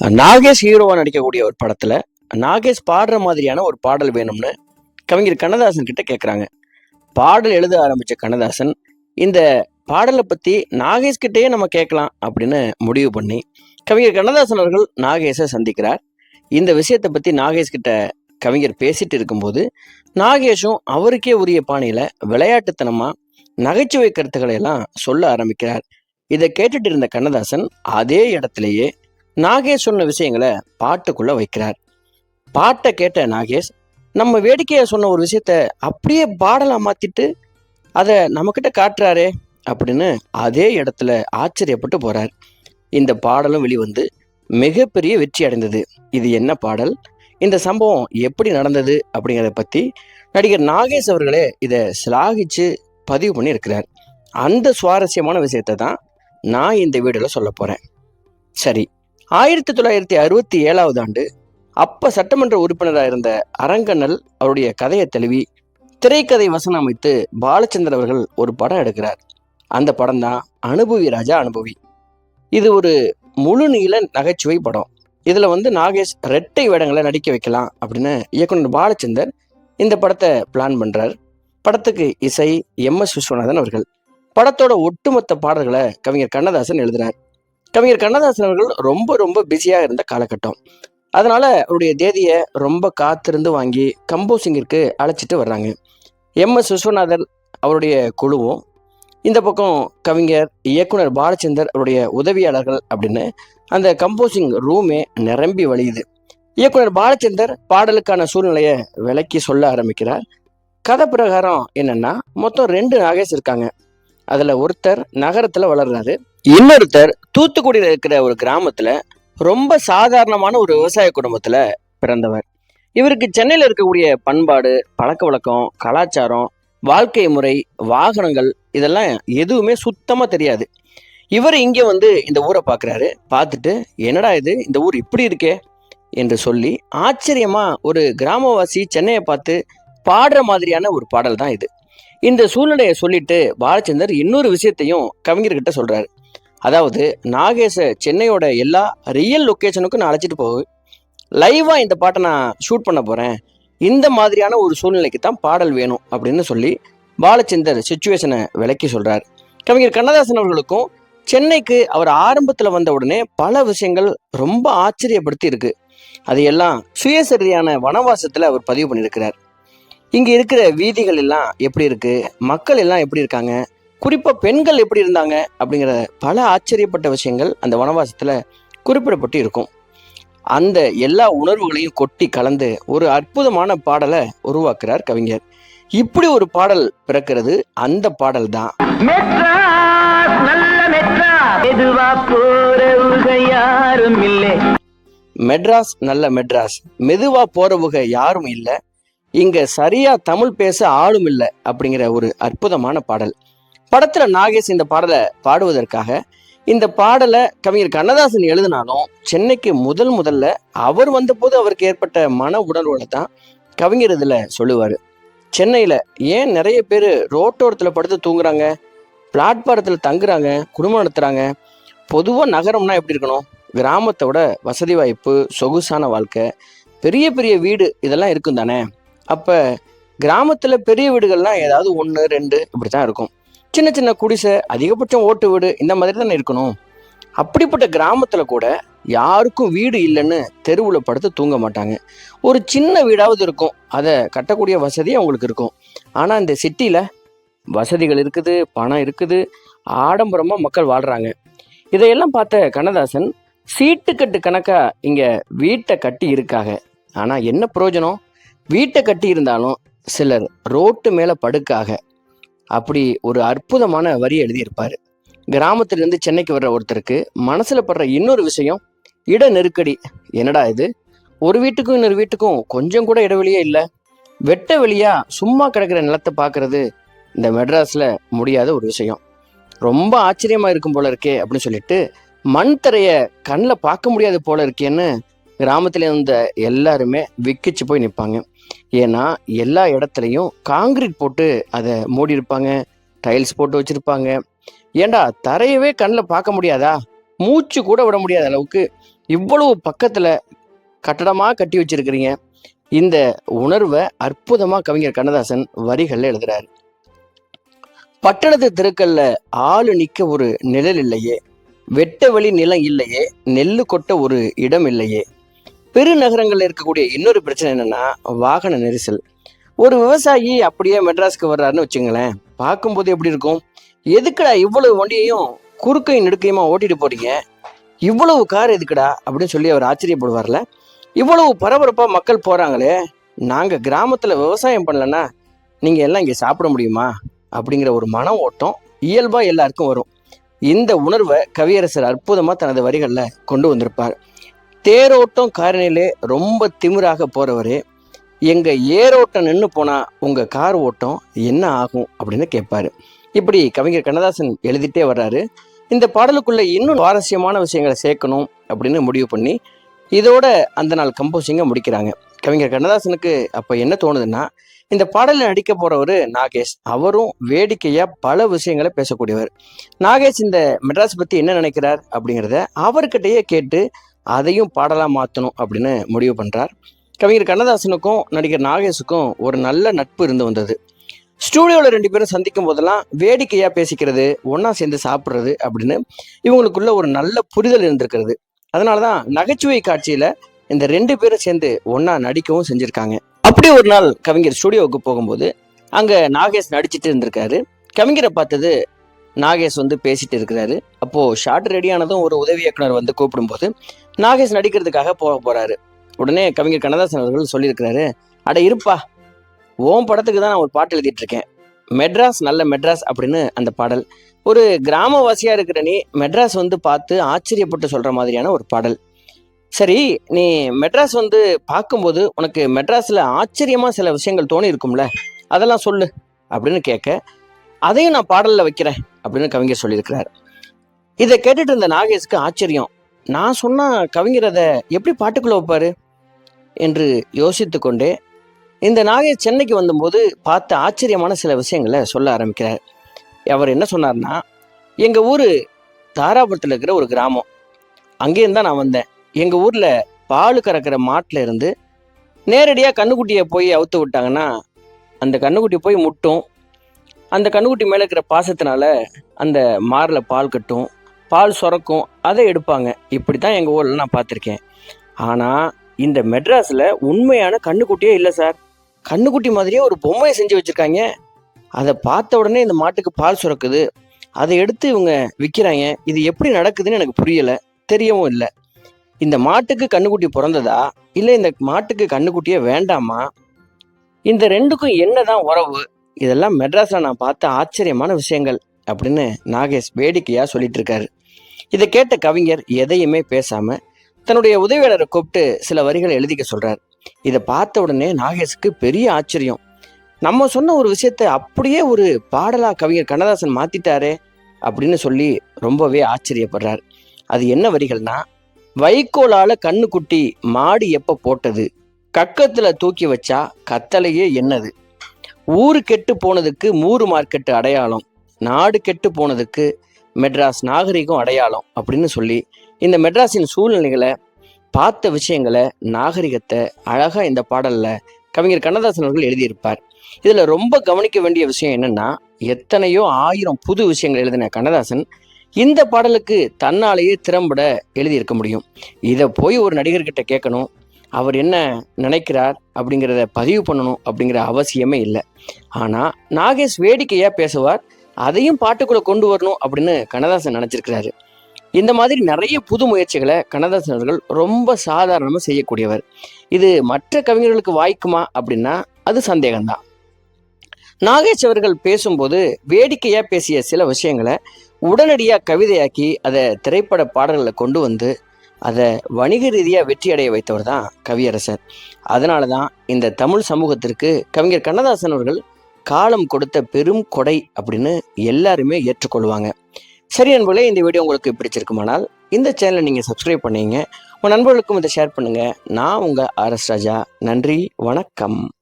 நாகேஷ் ஹீரோவா நடிக்கக்கூடிய ஒரு படத்துல நாகேஷ் பாடுற மாதிரியான ஒரு பாடல் வேணும்னு கவிஞர் கண்ணதாசன் கிட்ட கேட்குறாங்க பாடல் எழுத ஆரம்பிச்ச கண்ணதாசன் இந்த பாடலை பத்தி நாகேஷ் கிட்டேயே நம்ம கேட்கலாம் அப்படின்னு முடிவு பண்ணி கவிஞர் கண்ணதாசன் அவர்கள் நாகேஷை சந்திக்கிறார். இந்த விஷயத்தை பத்தி நாகேஷ் கிட்ட கவிஞர் பேசிட்டு இருக்கும்போது நாகேஷும் அவருக்கே உரிய பாணியில விளையாட்டுத்தனமா நகைச்சுவை கருத்துக்களை எல்லாம் சொல்ல ஆரம்பிக்கிறார். இதை கேட்டுட்டு இருந்த கண்ணதாசன் அதே இடத்துலையே நாகேஷ் சொன்ன விஷயங்களை பாட்டுக்குள்ளே வைக்கிறார். பாட்டை கேட்ட நாகேஷ் நம்ம வேடிக்கையை சொன்ன ஒரு விஷயத்த அப்படியே பாடலாக மாற்றிட்டு அதை நம்மக்கிட்ட காட்டுறாரே அப்படின்னு அதே இடத்துல ஆச்சரியப்பட்டு போகிறார் இந்த பாடலும் வெளிவந்து மிகப்பெரிய வெற்றி அடைந்தது. இது என்ன பாடல்? இந்த சம்பவம் எப்படி நடந்தது அப்படிங்கிறத பற்றி நடிகர் நாகேஷ் அவர்களே இதை சிலாகிச்சு பதிவு பண்ணி இருக்கிறார் அந்த சுவாரஸ்யமான விஷயத்தை தான் நான் இந்த வீடியோவில் சொல்ல போகிறேன் சரி ஆயிரத்தி தொள்ளாயிரத்தி அறுபத்தி ஏழாவது ஆண்டு அப்ப சட்டமன்ற உறுப்பினராக இருந்த அரங்கண்ணல் அவருடைய கதையை தழுவி திரைக்கதை வசனம் அமைத்து பாலச்சந்தர் அவர்கள் ஒரு படம் எடுக்கிறார். அந்த படம் தான் அனுபவி ராஜா அனுபவி. இது ஒரு முழு நீள நகைச்சுவை படம். இதில் வந்து நாகேஷ் ரெட்டை வேடங்களை நடிக்க வைக்கலாம் அப்படின்னு இயக்குனர் பாலச்சந்தர் இந்த படத்தை பிளான் பண்ணுறார் படத்துக்கு இசை எம் எஸ் விஸ்வநாதன் அவர்கள். படத்தோட ஒட்டுமொத்த பாடல்களை கவிஞர் கண்ணதாசன் எழுதினார் கவிஞர் கண்ணதாசன் அவர்கள் ரொம்ப ரொம்ப பிஸியாக இருந்த காலகட்டம். அதனால அவருடைய தேதியை ரொம்ப காத்திருந்து வாங்கி கம்போசிங்கிற்கு அழைச்சிட்டு வர்றாங்க. எம். எஸ். விஸ்வநாதன் அவருடைய குழுவும் இந்த பக்கம் கவிஞர் இயக்குனர் பாலச்சந்தர் அவருடைய உதவியாளர்கள் அப்படின்னு அந்த கம்போசிங் ரூமே நிரம்பி வழியுது. இயக்குனர் பாலச்சந்தர் பாடலுக்கான சூழ்நிலையை விளக்கி சொல்ல ஆரம்பிக்கிறார். கதை பிரகாரம் என்னன்னா மொத்தம் ரெண்டு நாகேஷ் இருக்காங்க. அதில் ஒருத்தர் நகரத்தில் வளர்றாரு. இன்னொருத்தர் தூத்துக்குடியில் இருக்கிற ஒரு கிராமத்தில் ரொம்ப சாதாரணமான ஒரு விவசாய குடும்பத்தில் பிறந்தவர். இவருக்கு சென்னையில் இருக்கக்கூடிய பண்பாடு பழக்க வழக்கம் கலாச்சாரம் வாழ்க்கை முறை வாகனங்கள் இதெல்லாம் எதுவுமே சுத்தமாக தெரியாது. இவர் இங்கே வந்து இந்த ஊரை பார்க்குறாரு பார்த்துட்டு என்னடா இது? இந்த ஊர் இப்படி இருக்கே என்று சொல்லி ஆச்சரியமாக ஒரு கிராமவாசி சென்னையை பார்த்து பாடுற மாதிரியான ஒரு பாடல் தான் இது. இந்த சூழ்நிலையை சொல்லிட்டு பாலச்சந்தர் இன்னொரு விஷயத்தையும் கவிஞர்கிட்ட சொல்றாரு. அதாவது நாகேஷ சென்னையோட எல்லா ரியல் லொக்கேஷனுக்கும் நான் அழைச்சிட்டு போகு லைவா இந்த பாட்டை நான் ஷூட் பண்ண போறேன். இந்த மாதிரியான ஒரு சூழ்நிலைக்கு தான் பாடல் வேணும் அப்படின்னு சொல்லி பாலச்சந்தர் சுச்சுவேஷனை விளக்கி சொல்றார். கவிஞர் கண்ணதாசன் அவர்களுக்கும் சென்னைக்கு அவர் ஆரம்பத்தில் வந்த உடனே பல விஷயங்கள் ரொம்ப ஆச்சரியப்படுத்தி இருக்கு. அதையெல்லாம் சுயசரியான வனவாசத்தில் அவர் பதிவு பண்ணியிருக்கிறார். இங்கே இருக்கிற வீதிகள் எல்லாம் எப்படி இருக்கு? மக்கள் எல்லாம் எப்படி இருக்காங்க? குறிப்பாக பெண்கள் எப்படி இருந்தாங்க? அப்படிங்கிற பல ஆச்சரியப்பட்ட விஷயங்கள் அந்த வனவாசத்தில் குறிப்பிடப்பட்டு இருக்கும். அந்த எல்லா உணர்வுகளையும் கொட்டி கலந்து ஒரு அற்புதமான பாடலை உருவாக்குறார் கவிஞர். இப்படி ஒரு பாடல் பிறக்கிறது அந்த பாடல் தான். மெட்ராஸ் நல்ல மெட்ராஸ். மெதுவா போறவுக யாரும் இல்லை. இங்கே சரியாக தமிழ் பேச ஆளும் இல்லை அப்படிங்கிற ஒரு அற்புதமான பாடல். படத்தில் நாகேஷ் இந்த பாடலை பாடுவதற்காக இந்த பாடலை கவிஞர் கண்ணதாசன் எழுதினாலும் சென்னைக்கு முதல் முதல்ல அவர் வந்தபோது அவருக்கு ஏற்பட்ட மன உணர்வுகளை தான் கவிஞர் இதில் சொல்லுவார். சென்னையில் ஏன் நிறைய பேர் ரோட்டோரத்தில் படுத்து தூங்குறாங்க பிளாட்பாரத்தில் தங்குறாங்க குடும்பம் நடத்துகிறாங்க பொதுவாக நகரம்னா எப்படி இருக்கணும்? கிராமத்தை விட வசதி வாய்ப்பு சொகுசான வாழ்க்கை பெரிய பெரிய வீடு இதெல்லாம் இருக்கும் தானே அப்போ கிராமத்தில் பெரிய வீடுகள்லாம் ஏதாவது ஒன்று ரெண்டு இப்படி தான் இருக்கும். சின்ன சின்ன குடிசை அதிகபட்சம் ஓட்டு வீடு இந்த மாதிரி தானே இருக்கணும். அப்படிப்பட்ட கிராமத்தில் கூட யாருக்கும் வீடு இல்லைன்னு தெருவில் படுத்து தூங்க மாட்டாங்க. ஒரு சின்ன வீடாவது இருக்கும். அதை கட்டக்கூடிய வசதி அவங்களுக்கு இருக்கும். ஆனால் இந்த சிட்டியில் வசதிகள் இருக்குது பணம் இருக்குது ஆடம்பரமாக மக்கள் வாழ்கிறாங்க இதையெல்லாம் பார்த்த கண்ணதாசன் சீட்டுக்கட்டு கணக்கா இங்கே வீட்டை கட்டி இருக்காங்க. ஆனால் என்ன பிரயோஜனம்? வீட்டை கட்டி இருந்தாலும் சிலர் ரோட்டு மேலே படுக்காக அப்படி ஒரு அற்புதமான வரி எழுதியிருப்பார். கிராமத்திலிருந்து சென்னைக்கு வர்ற ஒருத்தருக்கு மனசில் படுற இன்னொரு விஷயம் இட நெருக்கடி. என்னடா இது? ஒரு வீட்டுக்கும் இன்னொரு வீட்டுக்கும் கொஞ்சம் கூட இடைவெளியே இல்லை. வெட்ட வெளியாக சும்மா கிடக்கிற நிலத்தை பார்க்குறது இந்த மெட்ராஸில் முடியாத ஒரு விஷயம். ரொம்ப ஆச்சரியமாக இருக்கும் போல இருக்கே அப்படின்னு சொல்லிட்டு மண் தரையை கண்ணில் பார்க்க முடியாது போல இருக்கேன்னு கிராமத்தில் இருந்த எல்லாருமே விக்கிச்சு போய் நிற்பாங்க ஏன்னா எல்லா இடத்துலையும் காங்கிரீட் போட்டு அதை மூடி இருப்பாங்க டைல்ஸ் போட்டு வச்சுருப்பாங்க. ஏண்டா தரையவே கண்ணில் பார்க்க முடியாதா? மூச்சு கூட விட முடியாத அளவுக்கு இவ்வளவு பக்கத்தில் கட்டடமாக கட்டி வச்சிருக்கிறீங்க. இந்த உணர்வை அற்புதமாக கவிஞர் கண்ணதாசன் வரிகளில் எழுதுறாரு. பட்டணத்து தெருக்கல்ல ஆளு நிற்க ஒரு நிழல் இல்லையே. வெட்ட வெளி நிலம் இல்லையே. நெல்லு கொட்ட ஒரு இடம் இல்லையே. பெருநகரங்களில் இருக்கக்கூடிய இன்னொரு பிரச்சனை என்னென்னா வாகன நெரிசல். ஒரு விவசாயி அப்படியே மெட்ராஸ்க்கு வர்றாருன்னு வச்சுங்களேன் பார்க்கும்போது எப்படி இருக்கும்? எதுக்குடா இவ்வளவு வண்டியையும் குறுக்கையும் நெடுக்கையுமா ஓட்டிட்டு போறீங்க? இவ்வளவு கார் எதுக்குடா? அப்படின்னு சொல்லி அவர் ஆச்சரியப்படுவார்ல. இவ்வளவு பரபரப்பாக மக்கள் போகிறாங்களே நாங்கள் கிராமத்தில் விவசாயம் பண்ணலன்னா நீங்கள் எல்லாம் இங்கே சாப்பிட முடியுமா? அப்படிங்கிற ஒரு மன ஓட்டம் இயல்பாக எல்லாருக்கும் வரும். இந்த உணர்வை கவியரசர் அற்புதமாக தனது வரிகளில் கொண்டு வந்திருப்பார். தேரோட்டம் காரணியிலே ரொம்ப திமிராக போகிறவர் எங்கள் ஏரோட்டம் நின்று போனால் உங்கள் கார் ஓட்டம் என்ன ஆகும் அப்படின்னு கேட்பாரு. இப்படி கவிஞர் கண்ணதாசன் எழுதிட்டே வர்றாரு. இந்த பாடலுக்குள்ளே இன்னும் சுவாரஸ்யமான விஷயங்களை சேர்க்கணும் அப்படின்னு முடிவு பண்ணி இதோட அந்த நாள் கம்போசிங்கை முடிக்கிறாங்க. கவிஞர் கண்ணதாசனுக்கு அப்போ என்ன தோணுதுன்னா இந்த பாடலில் நடிக்க போகிறவர் நாகேஷ். அவரும் வேடிக்கையாக பல விஷயங்களை பேசக்கூடியவர். நாகேஷ் இந்த மெட்ராஸ் பற்றி என்ன நினைக்கிறார் அப்படிங்கிறத அவர்கிட்டயே கேட்டு அதையும் பாடலாக மாற்றணும் அப்படின்னு முடிவு பண்ணுறார் கவிஞர் கண்ணதாசனுக்கும் நடிகர் நாகேஷுக்கும் ஒரு நல்ல நட்பு இருந்து வந்தது. ஸ்டூடியோவில் ரெண்டு பேரும் சந்திக்கும் போதெல்லாம் வேடிக்கையாக பேசிக்கிறது ஒன்றா சேர்ந்து சாப்பிட்றது அப்படின்னு இவங்களுக்குள்ள ஒரு நல்ல புரிதல் இருந்திருக்கிறது. அதனால தான் நகைச்சுவை காட்சியில் இந்த ரெண்டு பேரும் சேர்ந்து ஒன்றா நடிக்கவும் செஞ்சுருக்காங்க. அப்படி ஒரு நாள் கவிஞர் ஸ்டூடியோவுக்கு போகும்போது அங்கே நாகேஷ் நடிச்சிட்டு இருந்திருக்காரு. கவிஞரை பார்த்தது நாகேஷ் வந்து பேசிட்டு இருக்கிறாரு. அப்போது ஷார்ட் ரெடியானதும் ஒரு உதவி இயக்குனர் வந்து கூப்பிடும்போது நாகேஷ் நடிக்கிறதுக்காக போக போகிறாரு உடனே கவிஞர் கண்ணதாசன் அவர்கள் சொல்லியிருக்கிறாரு அட இருப்பா ஓம் படத்துக்கு தான் நான் ஒரு பாட்டு எழுதிட்டு இருக்கேன் மெட்ராஸ் நல்ல மெட்ராஸ் அப்படின்னு அந்த பாடல். ஒரு கிராமவாசியாக இருக்கிற நீ மெட்ராஸ் வந்து பார்த்து ஆச்சரியப்பட்டு சொல்கிற மாதிரியான ஒரு பாடல். சரி நீ மெட்ராஸ் வந்து பார்க்கும்போது உனக்கு மெட்ராஸில் ஆச்சரியமாக சில விஷயங்கள் தோணி இருக்கும்ல அதெல்லாம் சொல்லு அப்படின்னு கேட்க அதையும் நான் பாடலில் வைக்கிறேன். அப்படின்னு கவிஞர் சொல்லியிருக்கிறார். இதை கேட்டுட்டு இருந்த நாகேஷ்க்கு ஆச்சரியம். நான் சொன்னால் கவிஞர் அதை எப்படி பாட்டுக்குள்ள வைப்பாரு? என்று யோசித்து கொண்டே இந்த நாகேஷ் சென்னைக்கு வந்தபோது பார்த்த ஆச்சரியமான சில விஷயங்களை சொல்ல ஆரம்பிக்கிறார். அவர் என்ன சொன்னார்னா எங்கள் ஊர் தாராபுரத்தில் இருக்கிற ஒரு கிராமம். அங்கேருந்து தான் நான் வந்தேன். எங்கள் ஊரில் பால் கறக்கிற மாட்டில் இருந்து நேரடியாக கண்ணுக்குட்டியை போய் அவுத்து விட்டாங்கன்னா அந்த கண்ணுக்குட்டி போய் முட்டும். அந்த கண்ணுக்குட்டி மேலே இருக்கிற பாசத்தினால அந்த மாரில் பால் கட்டும் பால் சுரக்கும் அதை எடுப்பாங்க. இப்படி தான் எங்கள் ஊரில் நான் பார்த்துருக்கேன். ஆனால் இந்த மெட்ராஸில் உண்மையான கண்ணுக்குட்டியே இல்லை சார். கண்ணுக்குட்டி மாதிரியே ஒரு பொம்மையை செஞ்சு வச்சுருக்காங்க. அதை பார்த்த உடனே இந்த மாட்டுக்கு பால் சுரக்குது. அதை எடுத்து இவங்க விற்கிறாங்க இது எப்படி நடக்குதுன்னு எனக்கு புரியலை. தெரியவும் இல்லை. இந்த மாட்டுக்கு கண்ணுக்குட்டி பிறந்ததா? இல்லை இந்த மாட்டுக்கு கண்ணுக்குட்டியே வேண்டாமா? இந்த ரெண்டுக்கும் என்ன தான் உறவு? இதெல்லாம் மெட்ராஸில் நான் பார்த்த ஆச்சரியமான விஷயங்கள் அப்படின்னு நாகேஷ் வேடிக்கையாக சொல்லிட்டு இருக்காரு இதை கேட்ட கவிஞர் எதையுமே பேசாமல் தன்னுடைய உதவியாளரை கூப்பிட்டு சில வரிகளை எழுதிக்க சொல்கிறார் இதை பார்த்த உடனே நாகேஷுக்கு பெரிய ஆச்சரியம். நம்ம சொன்ன ஒரு விஷயத்த அப்படியே ஒரு பாடலா கவிஞர் கண்ணதாசன் மாத்திட்டாரே அப்படின்னு சொல்லி ரொம்பவே ஆச்சரியப்படுறார். அது என்ன வரிகள்னா வைக்கோலால கண்ணுக்குட்டி மாடு எப்ப போட்டது? கக்கத்துல தூக்கி வச்சா கத்தலையே என்னது? ஊரு கெட்டு போனதுக்கு மூறு மார்க்கெட்டு அடையாளம் நாடு கெட்டு போனதுக்கு மெட்ராஸ் நாகரிகம் அடையாளம் அப்படின்னு சொல்லி இந்த மெட்ராஸின் சூழ்நிலைகளை பார்த்த விஷயங்களை நாகரிகத்தை அழகாக இந்த பாடலில் கவிஞர் கண்ணதாசன் அவர்கள் எழுதியிருப்பார். இதில் ரொம்ப கவனிக்க வேண்டிய விஷயம் என்னென்னா எத்தனையோ ஆயிரம் புது விஷயங்கள் எழுதின கண்ணதாசன் இந்த பாடலுக்கு தன்னாலேயே திறம்பட எழுதியிருக்க முடியும். இதை போய் ஒரு நடிகர்கிட்ட கேட்கணும் அவர் என்ன நினைக்கிறார் அப்படிங்கிறத பதிவு பண்ணணும் அப்படிங்கிற அவசியமே இல்லை. ஆனால் நாகேஷ் வேடிக்கையாக பேசுவார் அதையும் பாட்டுக்குள்ளே கொண்டு வரணும் அப்படின்னு கண்ணதாசன் நினச்சிருக்கிறாரு. இந்த மாதிரி நிறைய புது முயற்சிகளை கண்ணதாசன் அவர்கள் ரொம்ப சாதாரணமாக செய்யக்கூடியவர். இது மற்ற கவிஞர்களுக்கு வாய்க்குமா அப்படின்னா அது சந்தேகம்தான். நாகேஷ் அவர்கள் பேசும்போது வேடிக்கையாக பேசிய சில விஷயங்களை உடனடியாக கவிதையாக்கி அதை திரைப்பட பாடல்களை கொண்டு வந்து அதை வணிக ரீதியாக வெற்றியடைய வைத்தவர் தான் கவியரசர். அதனால தான் இந்த தமிழ் சமூகத்திற்கு கவிஞர் கண்ணதாசன் அவர்கள் காலம் கொடுத்த பெரும் கொடை அப்படின்னு எல்லாருமே ஏற்றுக்கொள்வாங்க. சரி நண்பர்களே இந்த வீடியோ உங்களுக்கு பிடிச்சிருக்குமானால் இந்த சேனலை நீங்கள் சப்ஸ்கிரைப் பண்ணீங்க. உங்கள் நண்பர்களுக்கும் இதை ஷேர் பண்ணுங்கள் நான் உங்கள் ஆர்எஸ் ராஜா. நன்றி வணக்கம்.